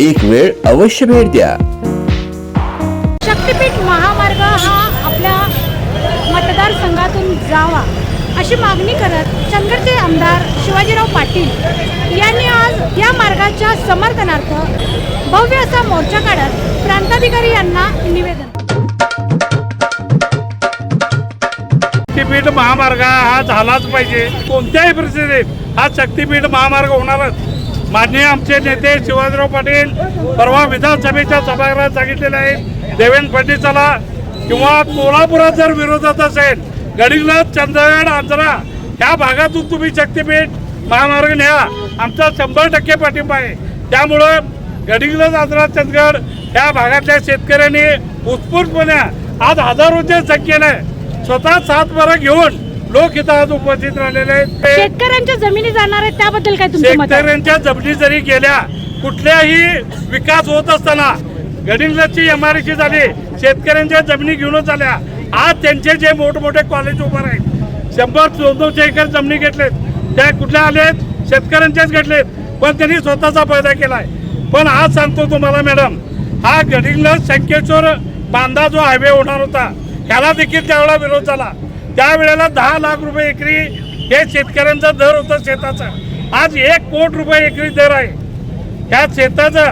एक वेळ अवश्य भेट द्या. शक्तीपीठ महामार्ग हा आपल्या मतदारसंघातून जावा अशी मागणी करत चंदगडचे आमदार शिवाजीराव पाटील यांनी आज या मार्गाच्या समर्थनार्थ भव्य असा मोर्चा काढत प्रांताधिकारी यांना निवेदन. शक्तीपीठ महामार्ग हा झालाच पाहिजे. कोणत्याही परिस्थितीत हा शक्तीपीठ महामार्ग होणारच. माननीय आमचे नेते शिवाजीराव पाटील परवा विधानसभेच्या सभागृहात सांगितलेले आहे देवेंद्र फडणवीसाला किंवा कोल्हापुरात जर विरोधात असेल गडिंग्लज चंद्रगड आंध्रा ह्या भागातून तुम्ही शक्तीपीठ महामार्ग न्या. आमचा शंभर टक्के पाठिंबा आहे. त्यामुळं गडिंग्लज आंध्रा चंदगड ह्या भागातल्या शेतकऱ्यांनी उत्स्फूर्तपणे आज हजारोच्या संख्येने स्वतः सातबारा घेऊन लोक इथं आज उपस्थित राहिलेले आहेत. शेतकऱ्यांच्या जमिनी जाणार आहेत त्याबद्दल काय तुमचं मत आहे? शेतकऱ्यांच्या जमिनी जरी गेल्या कुठल्याही विकास होत असताना गडिंग्लजची एमआरसी झाली शेतकऱ्यांच्या जमिनी घेऊनच आल्या आज त्यांचे जे मोठमोठे कॉलेज उभं आहेत शंभर दोन दोनशे एकर जमिनी घेतलेत. त्या कुठल्या आलेत? शेतकऱ्यांच्याच घेतलेत. पण त्यांनी स्वतःचा फायदा केलाय. पण आज सांगतो तुम्हाला मॅडम हा गडिंग्लज संकेश्वर बांधा जो हायवे होणार होता ह्याला देखील त्यावेळेला विरोध झाला. त्यावेळेला दहा लाख रुपये एकरी हे शेतकऱ्यांचा दर होता शेताचा आज एक कोट रुपये एकरी दर आहे. ह्या शेताचा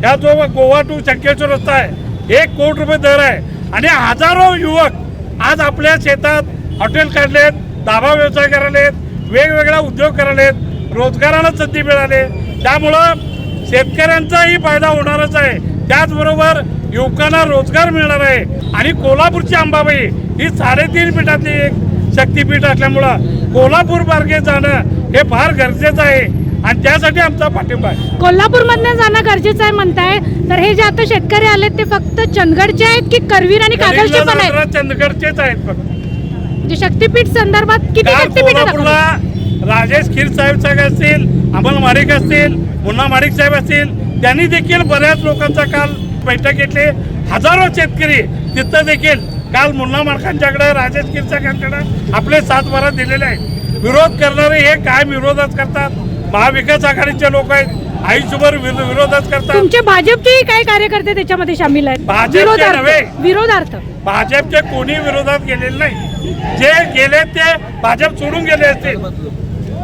ह्या जो गोवा टू शंकेश्वर रस्ता आहे एक कोट रुपये दर आहे. आणि हजारो युवक आज आपल्या शेतात हॉटेल काढलेत दाबा व्यवसाय करायलेत वेगवेगळा उद्योग करायलेत रोजगाराला संधी मिळाले. त्यामुळं शेतकऱ्यांचाही फायदा होणारच आहे. त्याचबरोबर युवकांना रोजगार मिळणार आहे. आणि कोल्हापूरची अंबाबाई ही साडेतीन पीठातली एक शक्तीपीठ असल्यामुळं कोल्हापूर मार्गे जाणं हे फार गरजेचं आहे. आणि त्यासाठी आमचा पाठिंबा आहे. कोल्हापूर मधनं जाणं गरजेचं आहे म्हणताय. तर हे जे आता शेतकरी आलेत ते फक्त चंदगडचे आहेत की करवीर आणि कागलचे पण आहेत? चंदगडचेच आहेत फक्त. म्हणजे शक्तीपीठ संदर्भात किती काल शक्तीपीठ कोल्हापूरला? राजेश खीर साहेब साहेब असतील अमल माडिक असतील मुन्ना माडिक साहेब असतील त्यांनी देखील बऱ्याच लोकांचा काल बैठक घेतली. हजारो शेतकरी तिथं देखील काल मुन्ना माडकांच्याकडे राजेश साहेबांकडे आपले सात बारा दिलेले आहेत. विरोध करणारे हे कायम विरोधच करतात. महाविकास आघाडीचे लोक आहेत. आयुष्यभर विरो- विरोधच करतात. तुमचे भाजपचे काही कार्यकर्ते त्याच्यामध्ये सामील आहेत. भाजपचे विरोधार्थ नव्हे. विरोधार्थ. भाजपचे कोणी विरोधात गेलेले नाही. जे गेले ते भाजप सोडून गेले असतील.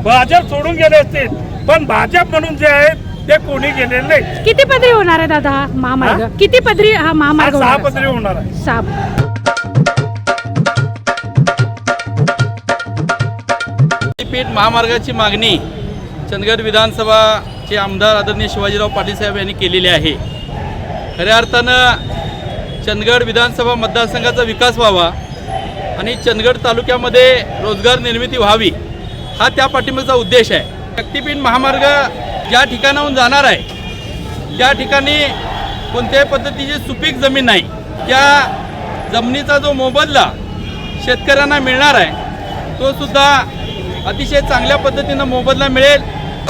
भाजप सोडून गेले असतील. पण भाजप म्हणून जे आहेत ते कोणी गेलेले नाही. किती पदरी होणार आहे दादा महामार्ग? किती पदरी हा महामार्ग सहा? पदरी होणार आहे. सहा. पीठ महामार्गाची मागणी चंदगड विधानसभाचे आमदार आदरणीय शिवाजीराव पाटील साहेब यांनी केलेली आहे. खऱ्या अर्थानं चंदगड विधानसभा मतदारसंघाचा विकास व्हावा आणि चंदगड तालुक्यामध्ये रोजगार निर्मिती व्हावी हा त्या पाठिंब्याचा उद्देश आहे. शक्तीपीठ महामार्ग ज्या ठिकाणाहून जाणार आहे त्या ठिकाणी कोणत्याही पद्धतीची सुपीक जमीन नाही. त्या जमिनीचा जो मोबदला शेतकऱ्यांना मिळणार आहे तो सुद्धा अतिशय चांगल्या पद्धतीनं मोबदला मिळेल.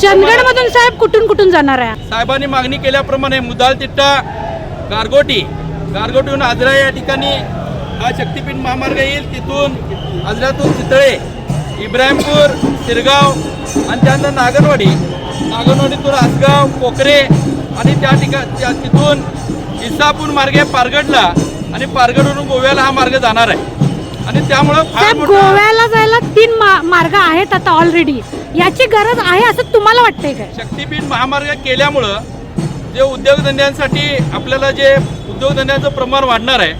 चंदगड मधून साहेब कुठून कुठून जाणार आहे? साहेबांनी मागणी केल्याप्रमाणे मुदाल तिट्टा गारगोटी गारगोटीहून आजरा या ठिकाणी हा शक्तीपीठ महामार्ग येईल. तिथून आजऱ्यातून चितळे इब्राहिमपूर शिरगाव आणि त्यानंतर नागनवाडी नागनवाडीतून आसगाव पोखरे आणि त्या ठिका त्या तिथून इसापूर मार्गे पारगडला आणि पारगडवरून गोव्याला हा मार्ग जाणार आहे. आणि त्यामुळं फार साहेब मोठा गोव्याला जायला तीन मा- मार्ग आहेत आता ऑलरेडी याची गरज आहे असं तुम्हाला वाटतंय काय? शक्तीपीठ महामार्ग केल्यामुळं जे उद्योगधंद्यांसाठी आपल्याला जे उद्योगधंद्याचं प्रमाण वाढणार आहे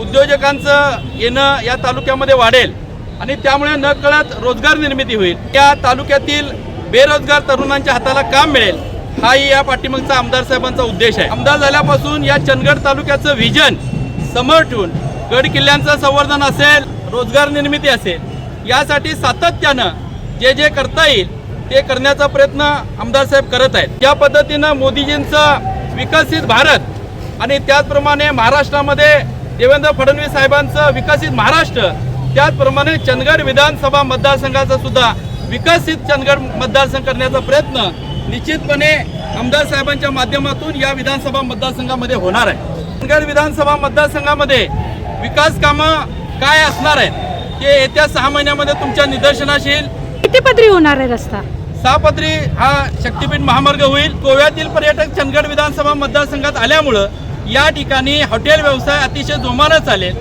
उद्योजकांचं येणं या तालुक्यामध्ये वाढेल आणि त्यामुळे नकळत रोजगार निर्मिती होईल. या तालुक्यातील बेरोजगार तरुणांच्या हाताला काम मिळेल हाही या पाठीमागचा आमदार साहेबांचा उद्देश आहे. आमदार झाल्यापासून या चंदगड तालुक्याचं व्हिजन समोर ठेवून गड किल्ल्यांचं संवर्धन असेल रोजगार निर्मिती असेल यासाठी सातत्यानं जे जे करता येईल ते करण्याचा प्रयत्न आमदार साहेब करत आहेत. या पद्धतीनं मोदीजींचं विकसित भारत आणि त्याचप्रमाणे महाराष्ट्रामध्ये देवेंद्र फडणवीस साहेबांचं विकसित महाराष्ट्र त्याचप्रमाणे चंदगड विधानसभा मतदारसंघाचा सुद्धा विकसित चंदगड मतदारसंघ करण्याचा प्रयत्न निश्चितपणे आमदार साहेबांच्या माध्यमातून या विधानसभा मतदारसंघामध्ये होणार आहे. चंदगड विधानसभा मतदारसंघामध्ये विकास कामं काय असणार आहेत? हे येत्या सहा महिन्यामध्ये तुमच्या निदर्शनास येईल. किती पदरी होणार आहे रस्ता? सहापत्री हा शक्तीपीठ महामार्ग होईल. गोव्यातील पर्यटक चंदगड विधानसभा मतदारसंघात आल्यामुळं या ठिकाणी हॉटेल व्यवसाय अतिशय जोमानं चालेल.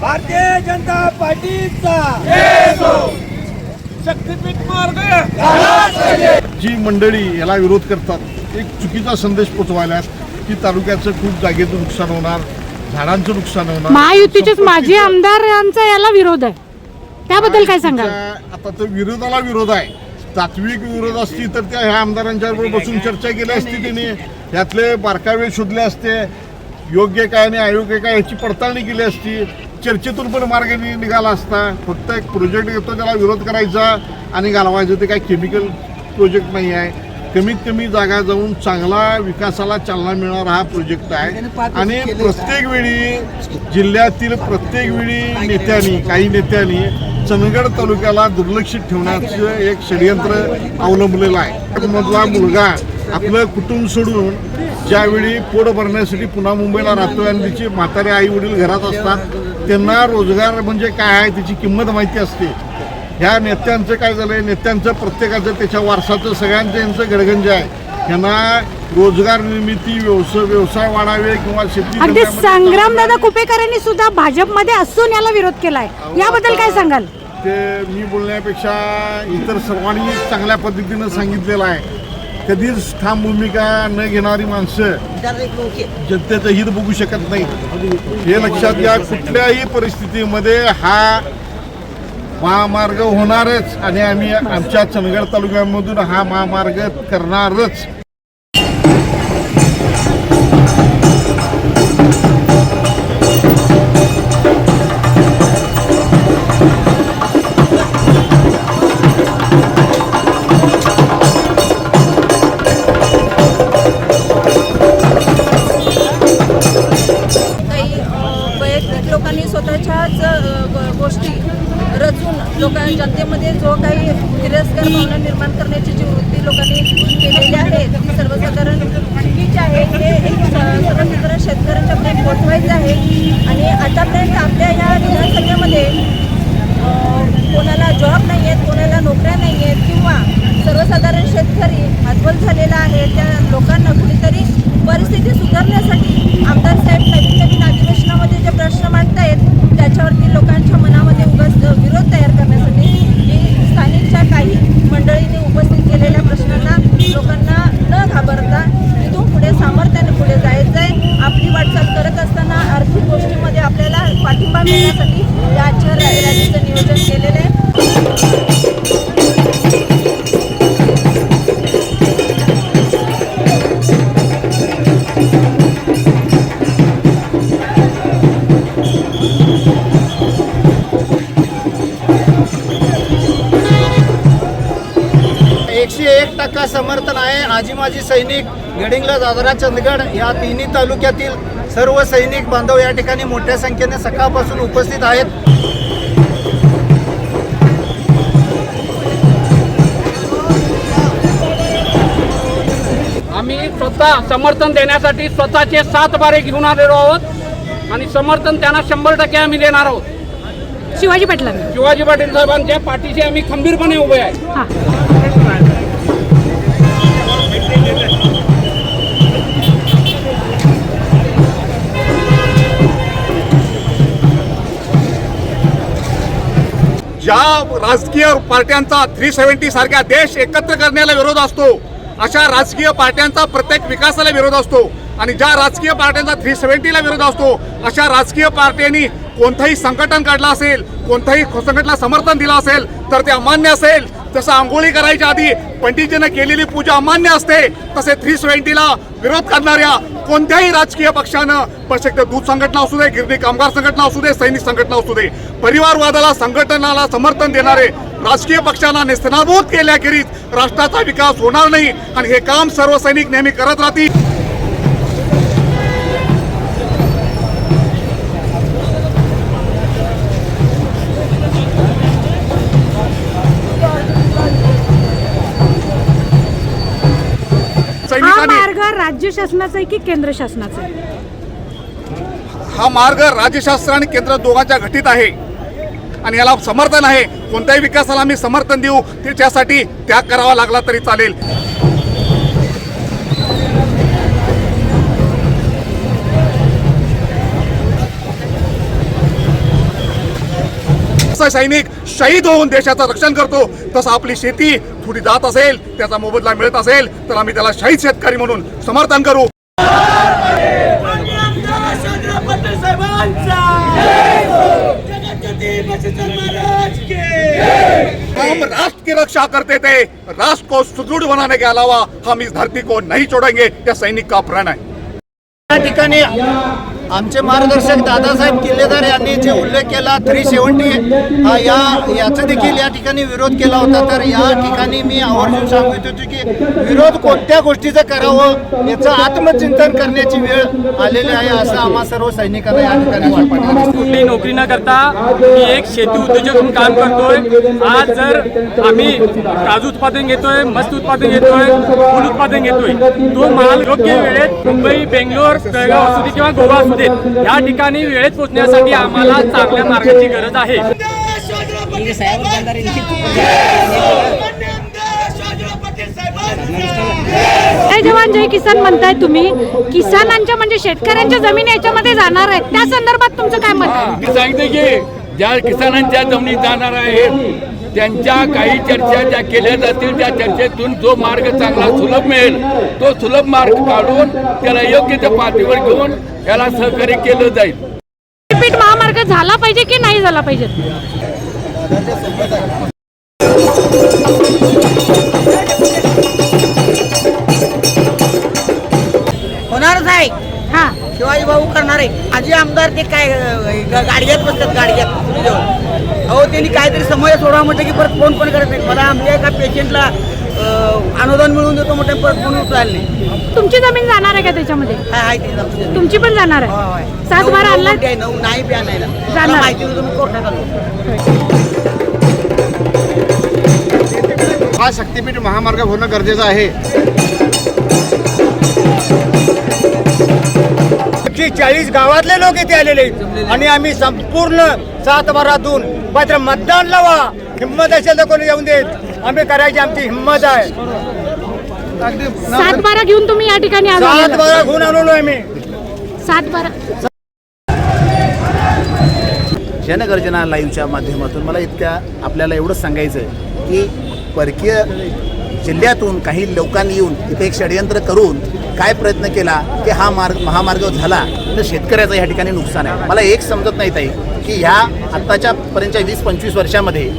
भारतीय जनता पार्टीचा शक्तीपीठ मार्ग जी मंडळी याला विरोध करतात एक चुकीचा संदेश पोचवायला की तालुक्याचं खूप जागेचं नुकसान होणार. झाडांचं नुकसान होणार? महायुतीचेच माजी आमदारांचा याला विरोध आहे. त्याबद्दल काय सांगाल? त्या- आता तो विरोधाला विरोध आहे. तात्विक विरोध असती तर त्या ह्या आमदारांच्या बरोबर बसून चर्चा केली असती त्यांनी यातले बारकावे शोधले असते. योग्य काय आणि अयोग्य काय याची पडताळणी केली असती. चर्चेतून पण मार्ग निघाला असता. फक्त एक प्रोजेक्ट घेतो त्याला विरोध करायचा आणि घालवायचं. ते काय केमिकल प्रोजेक्ट नाही आहे. कमीत कमी जागा जाऊन चांगला विकासाला चालना मिळणारा हा प्रोजेक्ट आहे. आणि प्रत्येक वेळी जिल्ह्यातील प्रत्येक वेळी नेत्यांनी काही नेत्यांनी चंदगड तालुक्याला दुर्लक्षित ठेवण्याचं एक षडयंत्र अवलंबलेलं आहे. मधला मुलगा आपलं कुटुंब सोडून ज्यावेळी पोट भरण्यासाठी पुन्हा मुंबईला राहतोय आणि तिचे म्हातारे आई वडील घरात असतात त्यांना रोजगार म्हणजे काय आहे त्याची किंमत माहिती असते. ह्या नेत्यांचं काय झालंय? नेत्यांचं प्रत्येकाचं त्याच्या वारसाचं सगळ्यांचं यांचं गडगंज आहे. यांना रोजगार निर्मिती व्यवसाय व्यवसाय वाढावे किंवा शेती अगदी धंद्यामध्ये संग्रामदादा कुपेकरांनी सुद्धा भाजपमध्ये असून याला विरोध केलाय. याबद्दल काय सांगाल? ते मी बोलण्यापेक्षा इतर सर्वांनी चांगल्या पद्धतीनं सांगितलेलं आहे. कधीच ठाम भूमिका न घेणारी माणसं जनतेचं हित बघू शकत नाही हे लक्षात घ्या कुठल्याही परिस्थितीमध्ये हा महामार्ग होणारच आणि आम्ही आमच्या चंदगड तालुक्यामधून हा महामार्ग करणारच. माजी सैनिक गडिंगला दादरा चंदगड या तिन्ही तालुक्यातील सर्व सैनिक बांधव या ठिकाणी मोठ्या संख्येने सकाळपासून उपस्थित आहेत. आम्ही स्वतः समर्थन देण्यासाठी स्वतःचे सात बारे घेऊन आलेलो आहोत आणि समर्थन त्यांना शंभर टक्के आम्ही देणार आहोत. शिवाजी पाटलांना. शिवाजी पाटील साहेबांच्या पाठीशी आम्ही खंबीरपणे उभे आहे. ज्या राजकीय पार्ट्यांचा थ्री सेव्हन्टी सारख्या देश एकत्र करण्याला विरोध असतो अशा राजकीय पार्ट्यांचा प्रत्येक विकासाला विरोध असतो. आणि ज्या राजकीय पार्ट्यांचा थ्री सेव्हन्टीला विरोध असतो अशा राजकीय पार्ट्यांनी कोणतंही संघटन काढलं असेल कोणत्याही संघटनेला समर्थन दिलं असेल तर ते अमान्य असेल. जसं आंघोळी करायच्या आधी पंडितजीनं केलेली पूजा अमान्य असते. तसे थ्री सेव्हन्टीला विरोध करणाऱ्या कोणत्याही राजकीय पक्षानं प्रशक्त दूध संघटना असू दे गिरणी कामगार संघटना असू दे सैनिक संघटना असू दे परिवारवादाला संघटनाला समर्थन देणारे राजकीय पक्षांना निस्तनाभूत केल्याखेरीज राष्ट्राचा विकास होणार नाही आणि हे काम सर्व सैनिक नेहमी करत राहतील. राज्य शासनाचा आहे की केंद्र शासनाचा आहे? हा मार्ग राज्यशास्त्र आणि केंद्र दोघांच्या घटीत आहे. आणि याला समर्थन आहे. कोणत्याही विकासाला आम्ही समर्थन देऊ त्याच्यासाठी त्याग करावा लागला तरी चालेल. सैनिक शहीद होऊन देशाचं रक्षण करतो. तसं आपली शेती कुठे जात असेल त्याचा मोबदला मिळत असेल तर आम्ही त्याला शहीद शेतकरी म्हणून समर्थन करू. हम राष्ट्र की रक्षा करते थे राष्ट्र को सुदृढ़ बनाने के अलावा हम इस धरती को नहीं छोड़ेंगे यह सैनिक का प्रण है। या ठिकाणी आमचे मार्गदर्शक दादासाहेब किल्लेदार यांनी जे उल्लेख केला थ्री सेवन्टी या याचा देखील या ठिकाणी विरोध केला होता. तर या ठिकाणी मी आवर्जून सांगू इच्छितो की विरोध कोणत्या गोष्टीचं करावं याचं आत्मचिंतन करण्याची वेळ आलेली आहे असं आम्हा सर्व सैनिकांना या ठिकाणी कुठली नोकरी न करता मी एक शेती उद्योजक म्हणून काम करतोय. आज जर आम्ही काजू उत्पादन घेतोय मस्त उत्पादन घेतोय फूल उत्पादन घेतोय तो माल योग्य वेळेत मुंबई बेंगलोर जळगाव असू दे किंवा गोवा असू दे या ठिकाणी वेळेत पोहोचण्यासाठी आम्हाला चांगल्या मार्गाची गरज आहे. जय जवान जय किसान म्हणताय तुम्ही. किसानांच्या म्हणजे शेतकऱ्यांच्या जमिनी याच्यामध्ये जाणार आहेत. त्या संदर्भात तुमचं काय मत आहे? मी सांगते की ज्या किसानांच्या जमिनीत जाणार आहेत त्यांच्या काही चर्चा ज्या केल्या जातील त्या चर्चेतून जो मार्ग चांगला सुलभ मिळेल तो सुलभ मार्ग काढून त्याला योग्य त्या पातळीवर घेऊन याला सहकार्य केलं जाईल. महामार्ग झाला पाहिजे की नाही झाला पाहिजे? होणारच आहे हा शिवाजी भाऊ करणार आहे. आजी आमदार ते काय गाडग्यात बसतात गाडग्यात. अहो त्यांनी काहीतरी समय सोडा म्हटलं की परत फोन पण करत नाही मला आमच्या एका पेशंटला अनुदान मिळवून देतो म्हटलं परत फोन उचलायला नाही. तुमची जमीन जाणार आहे का त्याच्यामध्ये. तुमची पण जाणार. आहे? सात नऊ- बारा आणला नऊ नाही बी आणायला. मला जाणार. माहिती होतं मी कोर्टात आलो. हा शक्तीपीठ महामार्ग होणं गरजेचं आहे. चाळीस गावातले लोक इथे आलेले आहेत. आणि आम्ही संपूर्ण सात बारातून मात्र मतदान लावा. हिंमत असेल तर कोणी येऊन देत. आम्ही करायची आमची हिंमत आहे. सात बारा घेऊन तुम्ही या ठिकाणी सात. बारा घेऊन आलेलो आम्ही सात बारा जनगर्जना लाईव्हच्या माध्यमातून मला इतक्या आपल्याला एवढंच सांगायचं आहे की परकीय जिल्ह्यातून काही लोकांनी येऊन इथे एक षडयंत्र करून काय प्रयत्न केला की हा मार्ग महामार्ग झाला तर शेतकऱ्याचं या ठिकाणी नुकसान आहे. मला एक समजत नाही ताई की ह्या आत्ताच्या पर्यंतच्या वीस पंचवीस वर्षामध्ये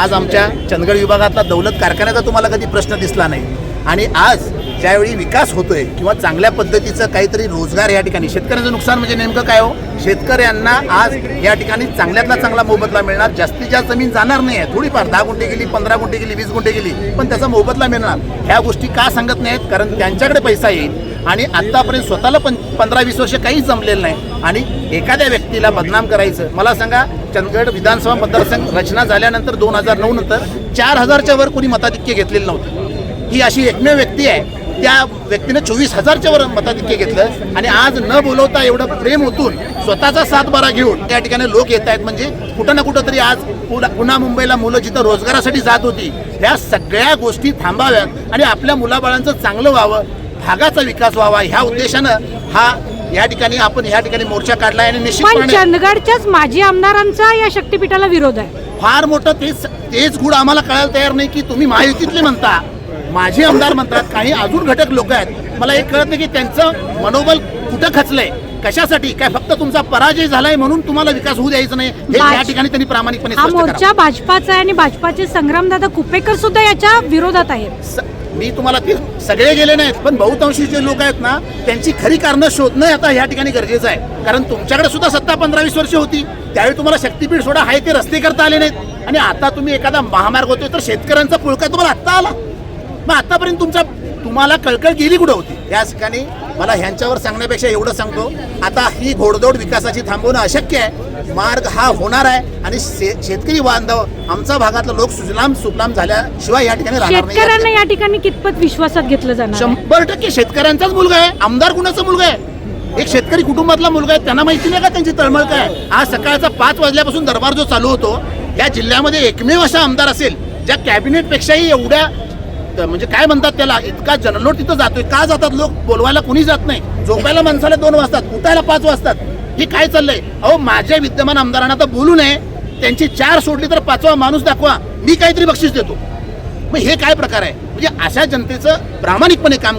आज आमच्या चंदगड विभागातला दौलत कारखान्याचा तुम्हाला कधी प्रश्न दिसला नाही. आणि आज ज्यावेळी विकास होतोय किंवा चांगल्या पद्धतीचं काहीतरी रोजगार या ठिकाणी शेतकऱ्याचं नुकसान म्हणजे नेमकं काय हो? शेतकऱ्यांना आज या ठिकाणी चांगल्यातला चांगला मोबदला मिळणार. जास्तीत जास्त जमीन जाणार नाही आहे. थोडीफार दहा गुंठे गेली पंधरा गुंठे गेली वीस गुंठे गेली पण त्याचा मोबदला मिळणार. ह्या गोष्टी का सांगत नाहीत? कारण त्यांच्याकडे पैसा येईल. आणि आतापर्यंत स्वतःला पण पंधरा वीस वर्ष काहीच जमलेलं नाही. आणि एखाद्या व्यक्तीला बदनाम करायचं. मला सांगा चंदगड विधानसभा मतदारसंघ रचना झाल्यानंतर दोन हजार नऊ नंतर चार हजारच्या वर कोणी मताधिक्य घेतलेलं नव्हतं. ही अशी एकमेव व्यक्ती आहे. त्या व्यक्तीने चोवीस हजारच्या वर मताधिक्य घेतलं आणि आज न बोलवता एवढं प्रेम ओतून स्वतःचा सातबारा घेऊन त्या ठिकाणी लोक येत आहेत. म्हणजे कुठं ना कुठं तरी आज पुन्हा मुंबईला मुलं जिथं रोजगारासाठी जात होती ह्या सगळ्या गोष्टी थांबाव्यात आणि आपल्या मुलाबाळांचं चांगलं व्हावं भागाचा विकास व्हावा ह्या उद्देशानं हा या ठिकाणी आपण ह्या ठिकाणी मोर्चा काढलाय आणि पण निश्चितपणे चंदगडच्याच माजी आमदारांचा या शक्तीपीठाला विरोध आहे. फार मोठं तेच तेच गुड आम्हाला कळायला तयार नाही की तुम्ही महायुतीतले म्हणता. माझे आमदार म्हणतात काही अजून घटक लोक आहेत. मला एक कळत नाही की त्यांचं मनोबल कुठं खचलंय? कशासाठी? काय फक्त तुमचा पराजय झालाय म्हणून तुम्हाला विकास होऊ द्यायचं नाही? हे या ठिकाणी त्यांनी प्रामाणिकपणे हा मोर्चा. भाजपाचा आहे आणि भाजपाचे संग्रामदादा कुपेकर सुद्धा याच्या विरोधात आहेत. मी तुम्हाला ते सगळे गेले नाहीत पण बहुतांशी जे लोक आहेत ना त्यांची खरी कारणं शोधणं आता या ठिकाणी गरजेचं आहे. कारण तुमच्याकडे सुद्धा सत्ता पंधरा वीस वर्ष होती. त्यावेळी तुम्हाला शक्तीपीठ सोडा आहे ते रस्ते करता आले नाहीत. आणि आता तुम्ही एखादा महामार्ग होतोय तर शेतकऱ्यांचा पुळका तुम्हाला आत्ता आला. मग आतापर्यंत तुमचा तुम्हाला कळकळ गेली कुठं होती? या ठिकाणी मला ह्यांच्यावर सांगण्यापेक्षा एवढं सांगतो. आता ही घोडदौड विकासाची थांबवणं अशक्य आहे. मार्ग हा होणार आहे आणि शेतकरी बांधव आमचा भागातला लोक सुजलाम सुफलाम झाल्याशिवाय या ठिकाणी राहणार नाही. शेतकऱ्यांना या ठिकाणी कितपत विश्वासात घेतलं जाणार? शंभर टक्के शेतकऱ्यांचाच मुलगा आहे. आमदार कुणाचा मुलगा आहे? एक शेतकरी कुटुंबातला मुलगा आहे. त्यांना माहिती नाही का त्यांची तळमळ काय? आज सकाळचा पाच वाजल्यापासून दरबार जो चालू होतो या जिल्ह्यामध्ये एकमेव असा आमदार असेल ज्या कॅबिनेट पेक्षाही एवढ्या म्हणजे काय म्हणतात त्याला? इतका जनलोट तिथं जातोय. का जातात लोक? बोलवायला कोणी जात नाही. झोपायला माणसाला दोन वाजतात उठायला पाच वाजतात. हे काय चाललंय? अहो माझ्या विद्यमान आमदारांना तर बोलू नये. त्यांची चार सोडली तर पाचवा माणूस दाखवा. मी काहीतरी बक्षीस देतो. मग हे काय प्रकार आहे? म्हणजे अशा जनतेचं प्रामाणिकपणे काम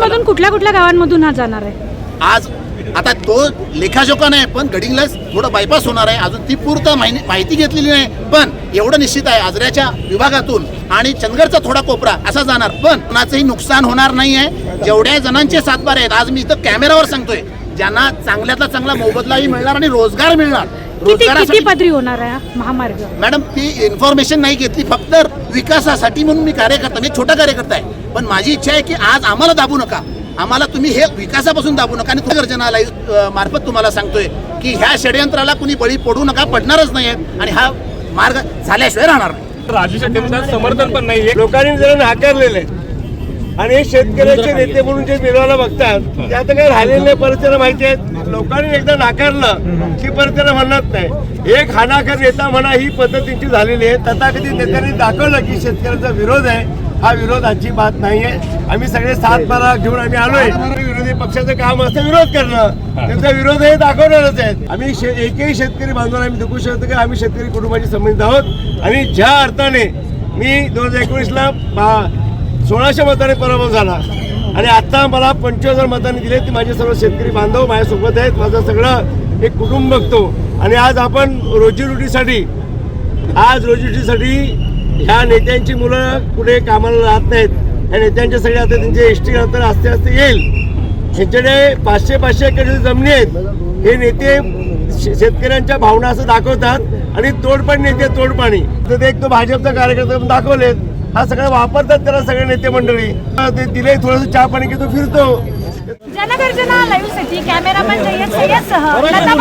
मधून कुठल्या कुठल्या गावांमधून हा जाणार आहे? आज आता तो लेखाजोखा नाही पण गडिंगलाच थोडं बायपास होणार आहे. अजून ती पूर्ण माहिती माहिती घेतलेली नाही पण एवढं निश्चित आहे. आजऱ्याच्या विभागातून आणि चंदगडचा थोडा कोपरा असा जाणार. पण कोणाचंही नुकसान होणार नाही आहे जेवढ्या जणांचे सातबार आहेत आज मी इथं कॅमेरावर सांगतोय ज्यांना चांगल्यातला चांगला मोबदलाही मिळणार आणि रोजगार मिळणार. किती पदरी होणार आहे महामार्ग? मॅडम ती इन्फॉर्मेशन नाही घेतली फक्त विकासासाठी म्हणून मी कार्यकर्ता मी छोटा कार्यकर्ता आहे. पण माझी इच्छा आहे की आज आम्हाला दाबू नका. आम्हाला तुम्ही हे विकासापासून दाबू नका. आणि तुम्ही गर्जना लाईव्ह मार्फत तुम्हाला सांगतोय की ह्या षडयंत्राला कुणी बळी पडू नका पडणारच नाही आणि हा मार्ग झाल्याशिवाय राहणार नाही. राजू शेट्टींचं समर्थन पण नाही लोकांनी जरा नाकारलेलं आहे. आणि हे शेतकऱ्याचे नेते म्हणून जे मिळवायला बघतात ते आता काही राहिलेले नाही परत माहिती आहे लोकांनी एकदा नाकारलं की परत म्हणत नाही. एक हानाकर नेता म्हणा ही पद्धतीची झालेली आहे. तथाकथित नेत्यांनी दाखवलं की शेतकऱ्यांचा विरोध आहे. हा विरोध अजिबात नाही आहे आम्ही सगळे सात बारा घेऊन आम्ही आलोय. विरोधी पक्षाचं काम असतं विरोध करणं. त्यांचा विरोध हे दाखवणारच आहेत. आम्ही एकही शेतकरी बांधवांना आम्ही दुखू शकतो की आम्ही शेतकरी कुटुंबाशी संबंधित आहोत. आणि ज्या अर्थाने मी दोन हजार एकोणीसला सोळाशे मताने पराभव झाला. आणि आता मला पंचवीस हजार मतांनी दिले. ते माझे सर्व शेतकरी बांधव माझ्यासोबत आहेत. माझं सगळं एक कुटुंब बघतो. आणि आज आपण रोजीरोटीसाठी आज रोजीरोटीसाठी ह्या नेत्यांची मुलं कुठे कामाला राहत नाहीत. या नेत्यांचे सगळे आता त्यांचे एस टी नंतर आस्ते आस्ते येईल. ह्यांच्याकडे पाचशे पाचशे एकर जमिनी आहेत हे नेते शेतकऱ्यांच्या भावना असं दाखवतात आणि तोडपाणी नेते तोडपाणी. तर ते एक तो भाजपचा कार्यकर्ता दाखवलेत. हा सगळं वापरतात त्याला सगळे नेते मंडळी. ते दिले थोडंसं चहा पाणी घेतो फिरतो. जनगर्जना लाईव्हसाठी कॅमेरामॅन जय्यद सय्यद सह लता